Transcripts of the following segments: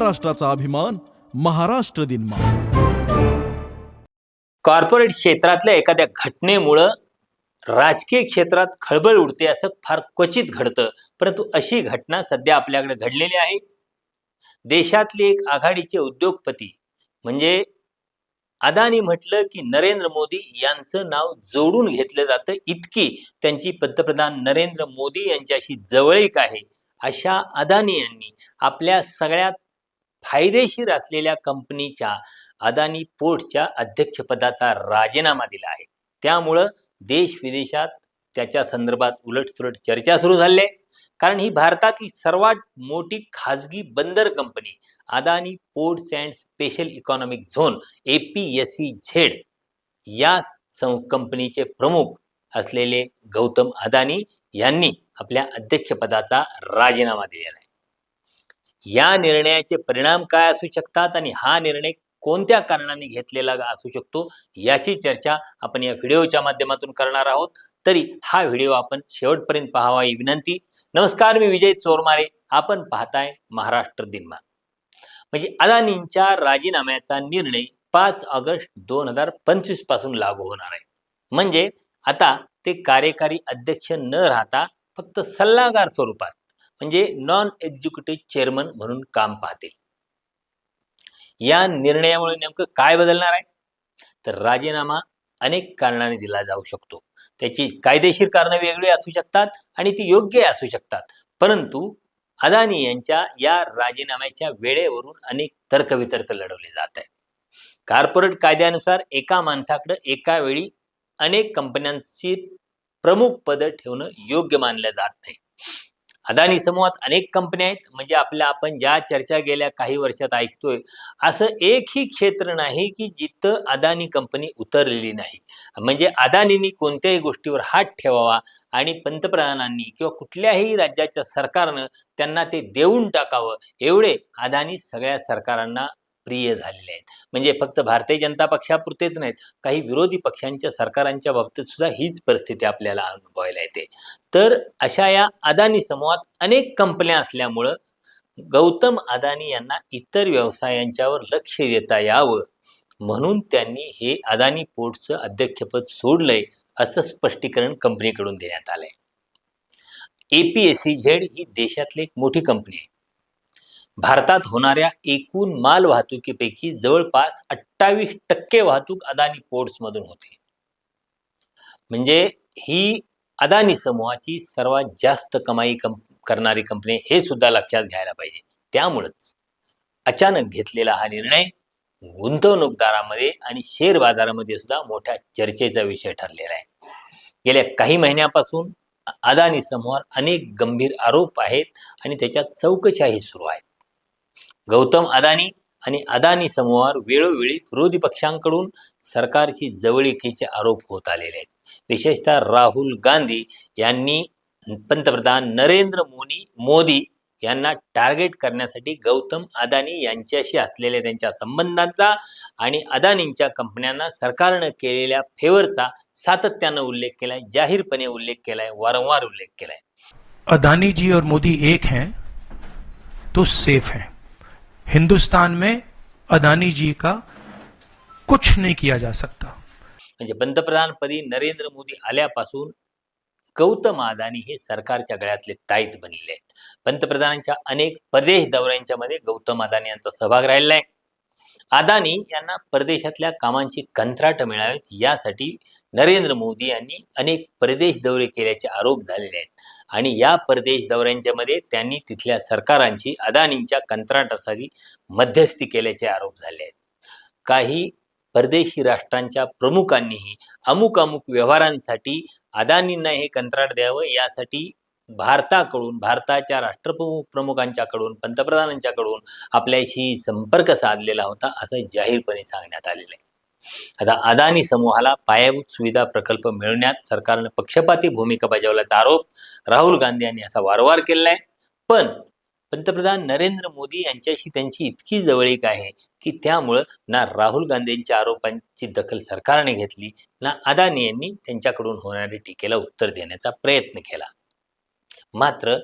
महाराष्ट्राचा अभिमान महाराष्ट्र दिन कॉर्पोरेट क्षेत्रातल्या एखाद्या घटनेमुळं राजकीय क्षेत्रात खळबळ उडते असं फार क्वचित घडतं. परंतु अशी घटना सध्या आपल्याकडे घडलेली आहे. देशातले एक आघाडीचे उद्योगपती म्हणजे अदानी म्हटलं की नरेंद्र मोदी यांचं नाव जोडून घेतलं जातं. इतकी त्यांची पंतप्रधान नरेंद्र मोदी यांच्याशी जवळीक आहे. अशा अदानी यांनी आपल्या सगळ्यात फायदेशीर असलेल्या कंपनीच्या अदानी पोर्टच्या अध्यक्षपदाचा राजीनामा दिला आहे. त्यामुळं देश विदेशात त्याच्या संदर्भात उलटसुलट चर्चा सुरू झाली आहे. कारण ही भारतातील सर्वात मोठी खाजगी बंदर company Adani ports and special economic zone A P S C Z या सं- कंपनीचे प्रमुख असलेले गौतम अदानी यांनी आपल्या अध्यक्षपदाचा राजीनामा दिलेला आहे. या निर्णयाचे परिणाम काय असू शकतात आणि हा निर्णय कोणत्या कारणाने घेतलेला असू शकतो याची चर्चा आपण या व्हिडिओच्या माध्यमातून करणार आहोत. तरी हा व्हिडिओ आपण शेवटपर्यंत पाहावा ही विनंती. नमस्कार मी विजय चोरमारे. आपण पाहताय महाराष्ट्र दिनमान. म्हणजे अदानींच्या राजीनाम्याचा निर्णय पाच ऑगस्ट दोन हजार पंचवीसपासून लागू होणार आहे. म्हणजे आता ते कार्यकारी अध्यक्ष न राहता फक्त सल्लागार स्वरूपात म्हणजे नॉन एक्झिक्युटिव्ह चेअरमन म्हणून काम पाहतील. या निर्णयामुळे नेमकं काय बदलणार आहे? तर राजीनामा अनेक कारणाने दिला जाऊ शकतो. त्याची कायदेशीर कारणं वेगळी असू शकतात आणि ती योग्य असू शकतात. परंतु अदानी यांच्या या राजीनाम्याच्या वेळेवरून अनेक तर्कवितर्क लढवले जात आहेत. कॉर्पोरेट कायद्यानुसार एका माणसाकडे एका वेळी अनेक कंपन्यांची प्रमुख पद ठेवणं योग्य मानलं जात नाही. अदानी समूहात अनेक कंपन्या आहेत. म्हणजे आपल्या आपण ज्या चर्चा गेल्या काही वर्षात ऐकतोय असं एकही क्षेत्र नाही की जिथं अदानी कंपनी उतरलेली नाही. म्हणजे अदानींनी कोणत्याही गोष्टीवर हात ठेवावा आणि पंतप्रधानांनी किंवा कुठल्याही राज्याच्या सरकारनं त्यांना ते देऊन टाकावं एवढे अदानी सगळ्या सरकारांना प्रिय झालेले आहेत. म्हणजे फक्त भारतीय जनता पक्षापुरतेच नाहीत काही विरोधी पक्षांच्या सरकारांच्या बाबतीत सुद्धा हीच परिस्थिती आपल्याला अनुभवायला येते. तर अशा या अदानी समूहात अनेक कंपन्या असल्यामुळं गौतम अदानी यांना इतर व्यवसायांच्यावर लक्ष देता यावं म्हणून त्यांनी हे अदानी पोर्टचं अध्यक्षपद सोडलंय असं स्पष्टीकरण कंपनीकडून देण्यात आलंय. एपीएससी झेड ही देशातली एक मोठी कंपनी आहे. भारतात होणाऱ्या एकूण माल वाहतुकीपैकी जवळपास अठ्ठावीस टक्के वाहतूक अदानी पोर्ट्समधून होते. म्हणजे ही अदानी समूहाची सर्वात जास्त कमाई कम करणारी कंपनी हे सुद्धा लक्षात घ्यायला पाहिजे. त्यामुळंच अचानक घेतलेला हा निर्णय गुंतवणूकदारामध्ये आणि शेअर बाजारामध्ये सुद्धा मोठ्या चर्चेचा विषय ठरलेला आहे. गेल्या काही महिन्यापासून अदानी समूहावर अनेक गंभीर आरोप आहेत आणि त्याच्यात चौकशाही सुरू आहेत गौतम अदानी आणि अदानी समूहावर वेळोवेळी विरोधी पक्षांकडून सरकारची जवळीकीचे आरोप होत आलेले आहेत. विशेषतः राहुल गांधी यांनी पंतप्रधान नरेंद्र मोदी मोदी यांना टार्गेट करण्यासाठी गौतम अदानी यांच्याशी असलेल्या त्यांच्या संबंधांचा आणि अदानींच्या कंपन्यांना सरकारनं केलेल्या फेवरचा सातत्यानं उल्लेख केलाय जाहीरपणे उल्लेख केलाय वारंवार उल्लेख केलाय. अदानी जी और मोदी एक हैं तो सेफ हैं। हिंदुस्तान में अदानी जी का कुछ नहीं किया जा सकता। म्हणजे पंतप्रधानपदी नरेंद्र मोदी आल्यापासून गौतम अदानी हे सरकारच्या गळ्यातले ताईत बनलेले आहेत. पंतप्रधानांच्या अनेक परदेश दौऱ्यांच्या मध्ये गौतम अदानी यांचा सहभाग राहिलेला आहे. अदानी यांना परदेशातल्या कामांची कंत्राट मिळावीत यासाठी नरेंद्र मोदी यांनी अनेक परदेश दौरे केल्याचे आरोप झालेले आहेत. आणि या परदेश दौऱ्यांच्यामध्ये त्यांनी तिथल्या सरकारांची अदानींच्या कंत्राटासाठी मध्यस्थी केल्याचे आरोप झाले आहेत. काही परदेशी राष्ट्रांच्या प्रमुखांनीही अमुक अमुक व्यवहारांसाठी अदानींना हे कंत्राट द्यावं यासाठी भारताकडून भारताच्या राष्ट्रप्रमुख प्रमुखांच्याकडून पंतप्रधानांच्याकडून आपल्याशी संपर्क साधलेला होता असं जाहीरपणे सांगण्यात आलेलं आहे. आता अदानी समूहाला पायाभूत सुविधा प्रकल्प मिळवण्यात सरकारनं पक्षपाती भूमिका बजावल्याचा आरोप राहुल गांधी यांनी असा वारंवार केलेला आहे पण पंतप्रधान नरेंद्र मोदी यांच्याशी त्यांची इतकी जवळीक आहे की त्यामुळं ना राहुल गांधींच्या आरोपांची दखल सरकारने घेतली ना अदानी यांनी त्यांच्याकडून होणाऱ्या टीकेला उत्तर देण्याचा प्रयत्न केला. मात्र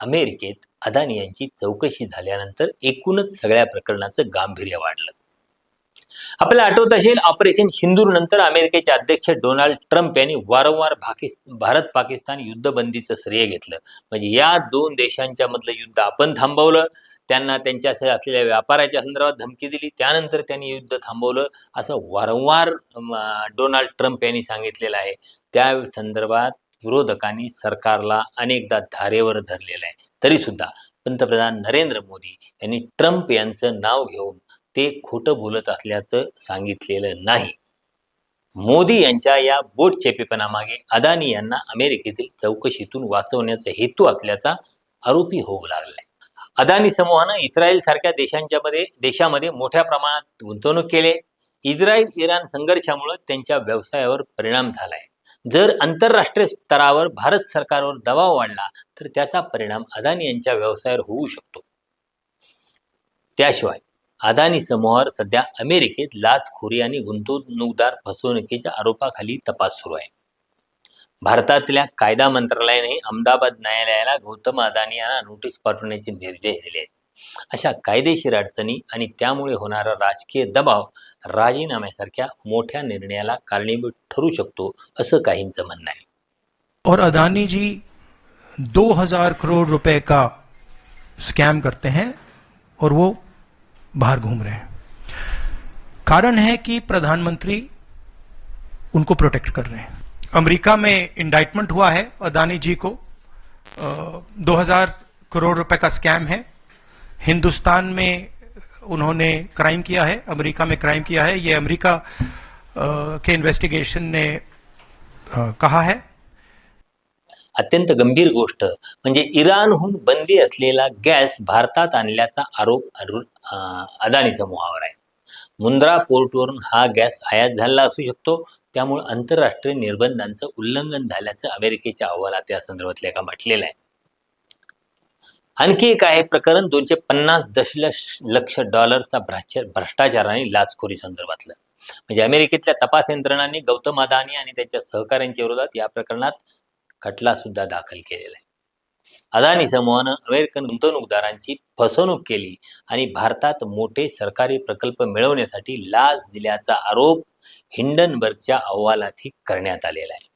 अमेरिकेत अदानी यांची चौकशी झाल्यानंतर एकूणच सगळ्या प्रकरणाचं गांभीर्य वाढलं. आपल्याला आठवत असेल ऑपरेशन सिंदूर नंतर अमेरिकेचे अध्यक्ष डोनाल्ड ट्रम्प यांनी वारंवार भारत पाकिस्तान युद्धबंदीचं श्रेय घेतलं. म्हणजे या दोन देशांच्या मधलं युद्ध आपण थांबवलं त्यांना त्यांच्या असलेल्या व्यापाराच्या संदर्भात धमकी दिली त्यानंतर त्यांनी युद्ध थांबवलं असं वारंवार डोनाल्ड ट्रम्प यांनी सांगितलेलं आहे. त्या संदर्भात विरोधकांनी सरकारला अनेकदा धारेवर धरलेलं आहे. तरी सुद्धा पंतप्रधान नरेंद्र मोदी यांनी ट्रम्प यांचं नाव घेऊन ते खोटं बोलत असल्याचं सांगितलेलं नाही. मोदी यांच्या या बोट चेपेपणामागे अदानी यांना अमेरिकेतील चौकशीतून वाचवण्याचा हेतू असल्याचा आरोपी होऊ लागलाय. अदानी समूहानं इस्रायल सारख्या देशांच्या मध्ये देशामध्ये मोठ्या प्रमाणात गुंतवणूक केले इस्रायल इराण संघर्षामुळे त्यांच्या व्यवसायावर परिणाम झालाय. जर आंतरराष्ट्रीय स्तरावर भारत सरकारवर दबाव वाढला तर त्याचा परिणाम अदानी यांच्या व्यवसायावर होऊ शकतो. त्याशिवाय अदानी समूहावर सध्या अमेरिकेत लाचखोरी आणि गुंतवणूकदार फसवणुकीच्या आरोपाखाली तपास सुरू आहे. भारतातल्या कायदा मंत्रालयाने अहमदाबाद न्यायालयाला गौतम अदानी यांना नोटीस पाठवण्याचे निर्देश दिले आहेत. अशा कायदेशीर अडचणी आणि त्यामुळे होणारा राजकीय दबाव राजीनाम्यासारख्या मोठ्या निर्णयाला कारणीभूत ठरू शकतो असं काहींचं म्हणणं आहे. और अदानी जी 2000 करोड़ रुपए का स्कैम करते हैं और वो बाहर घूम रहे हैं। कारण है कि प्रधानमंत्री उनको प्रोटेक्ट कर रहे हैं। अमेरिका में इंडाइटमेंट हुआ है अदानी जी को। दो हज़ार करोड़ रुपए का स्कैम है। हिंदुस्तान में उन्होंने क्राइम किया है अमेरिका में क्राइम किया है। ये अमेरिका के इन्वेस्टिगेशन ने अ, कहा है। अत्यंत गंभीर गोष्ट. म्हणजे इराणहून बंदी असलेला गॅस भारतात आणल्याचा आरोप अदानी समूहावर आहे. मुंद्रा पोर्टवरून हा गॅस आयात झाला असू शकतो. त्यामुळे आंतरराष्ट्रीय निर्बंधांचं उल्लंघन झाल्याचं अमेरिकेच्या अहवालात या संदर्भातल्या एका म्हटलेलं आहे. आणखी एक आहे प्रकरण दोनशे पन्नास दशलक्ष लक्ष डॉलरचा भ्रष्टाचार आणि लाचखोरी संदर्भातलं. म्हणजे अमेरिकेतल्या तपास यंत्रणांनी गौतम अदानी आणि त्यांच्या सहकाऱ्यांच्या विरोधात या प्रकरणात खटला सुद्धा दाखल केलेला आहे. अदानी समूहानं अमेरिकन गुंतवणूकदारांची फसवणूक केली आणि भारतात मोठे सरकारी प्रकल्प मिळवण्यासाठी लाच दिल्याचा आरोप हिंडनबर्गच्या अहवालातही करण्यात आलेला आहे.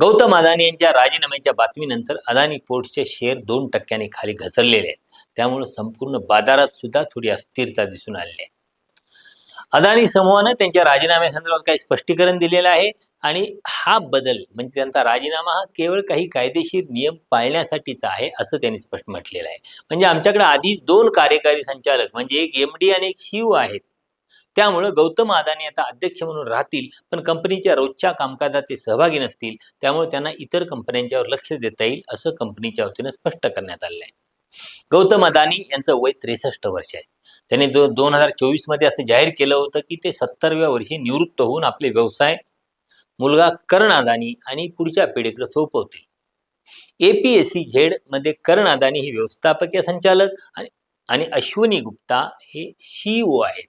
गौतम अदानी यांच्या राजीनाम्याच्या बातमीनंतर अदानी पोर्टचे शेअर दोन टक्क्यांनी खाली घसरलेले आहेत. त्यामुळे संपूर्ण बाजारात सुद्धा थोडी अस्थिरता दिसून आलेली आहे. अदानी समूहानं त्यांच्या राजीनाम्यासंदर्भात काही स्पष्टीकरण दिलेलं आहे आणि हा बदल म्हणजे त्यांचा राजीनामा हा केवळ काही कायदेशीर नियम पाळण्यासाठीचा आहे असं त्यांनी स्पष्ट म्हटलेलं आहे. म्हणजे आमच्याकडे आधीच दोन कार्यकारी संचालक म्हणजे एक एम डी आणि एक शिव आहेत. त्यामुळं गौतम अदानी आता अध्यक्ष म्हणून राहतील पण कंपनीच्या रोजच्या कामकाजात ते सहभागी नसतील त्यामुळे त्यांना इतर कंपन्यांच्यावर लक्ष देता येईल असं कंपनीच्या वतीनं स्पष्ट करण्यात आलं आहे. गौतम अदानी यांचं वय त्रेसष्ट वर्ष आहे. त्यांनी दो दोन हजार चोवीसमध्ये असं जाहीर केलं होतं की ते सत्तरव्या वर्षी निवृत्त होऊन आपले व्यवसाय मुलगा कर्ण अदानी आणि पुढच्या पिढीकडे सोपवतील. एपीएससी झेडमध्ये कर्ण अदानी हे व्यवस्थापकीय संचालक आणि आणि गुप्ता हे सीईओ आहेत.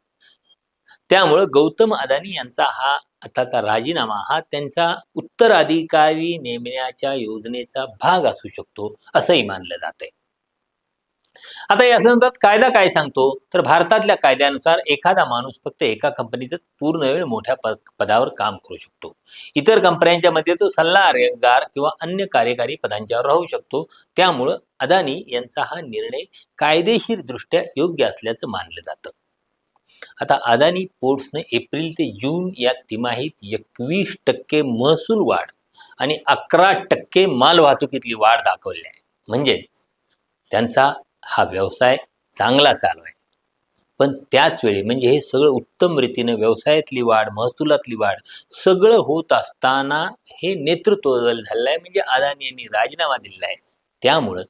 त्यामुळं गौतम अदानी यांचा हा आताचा राजीनामा हा त्यांचा उत्तराधिकारी नेमण्याच्या योजनेचा भाग असू शकतो असंही मानलं जात आहे आता या संदर्भात कायदा काय सांगतो? तर भारतातल्या कायद्यानुसार एखादा माणूस फक्त एका कंपनीत पूर्ण वेळ मोठ्या पदावर काम करू शकतो. इतर कंपन्यांच्या मध्ये तो सल्लागार किंवा अन्य कार्यकारी पदांच्यावर राहू शकतो. त्यामुळं अदानी यांचा हा निर्णय कायदेशीर दृष्ट्या योग्य असल्याचं मानलं जातं. आता अदानी पोर्ट्सने एप्रिल ते जून या तिमाहीत एकवीस टक्के महसूल वाढ आणि अकरा टक्के मालवाहतुकीतली वाढ दाखवली आहे. म्हणजेच त्यांचा हा व्यवसाय चांगला चालू आहे पण त्याच वेळी म्हणजे हे सगळं उत्तम रीतीनं व्यवसायातली वाढ महसुलातली वाढ सगळं होत असताना हे नेतृत्व बदल झालेलं आहे. म्हणजे अदानी यांनी राजीनामा दिलेला आहे. त्यामुळं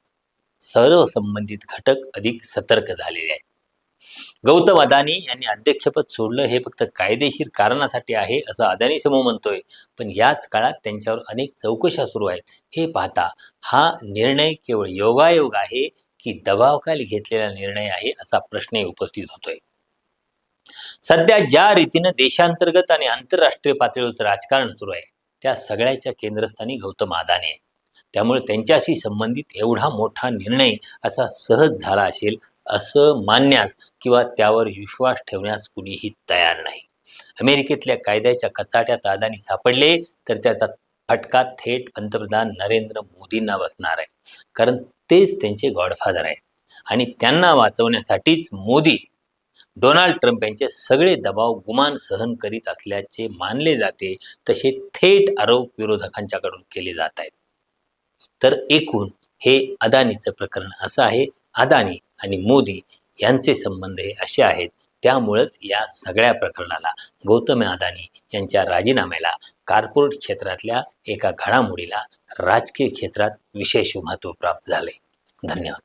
सर्व संबंधित घटक अधिक सतर्क झालेले आहेत. गौतम अदानी यांनी अध्यक्षपद सोडलं हे फक्त कायदेशीर कारणासाठी आहे असं अदानी समूह म्हणतोय. पण याच काळात त्यांच्यावर अनेक चौकशा सुरू आहेत. हे पाहता हा निर्णय केवळ योगायोग आहे की दबावाखाली घेतलेला निर्णय आहे असा प्रश्नही उपस्थित होतोय. सध्या ज्या रीतीनं देशांतर्गत आणि आंतरराष्ट्रीय पातळीवर राजकारण सुरू आहे त्या सगळ्याच्या केंद्रस्थानी गौतम आदानी. आहे त्यामुळे त्यांच्याशी संबंधित एवढा मोठा निर्णय असा सहज झाला असेल असं मानण्यास किंवा त्यावर विश्वास ठेवण्यास कुणीही तयार नाही. अमेरिकेतल्या कायद्याच्या कचाट्यात अदानी सापडले तर त्याचा फटका थेट पंतप्रधान नरेंद्र मोदींना बसणार आहे. कारण तेच त्यांचे गॉडफादर आहेत. आणि त्यांना वाचवण्यासाठीच मोदी डोनाल्ड ट्रम्प यांचे सगळे दबाव गुमान सहन करीत असल्याचे मानले जाते तसे थेट आरोप विरोधकांच्याकडून केले जात आहेत. तर एकूण हे अदानीचं प्रकरण असं आहे. अदानी आणि मोदी यांचे संबंध हे असे आहेत. त्यामुळंच या सगळ्या प्रकरणाला गौतम अदानी यांच्या राजीनाम्याला कॉर्पोरेट क्षेत्रातल्या एका घडामोडीला राजकीय क्षेत्रात विशेष महत्त्व प्राप्त झाले. धन्यवाद.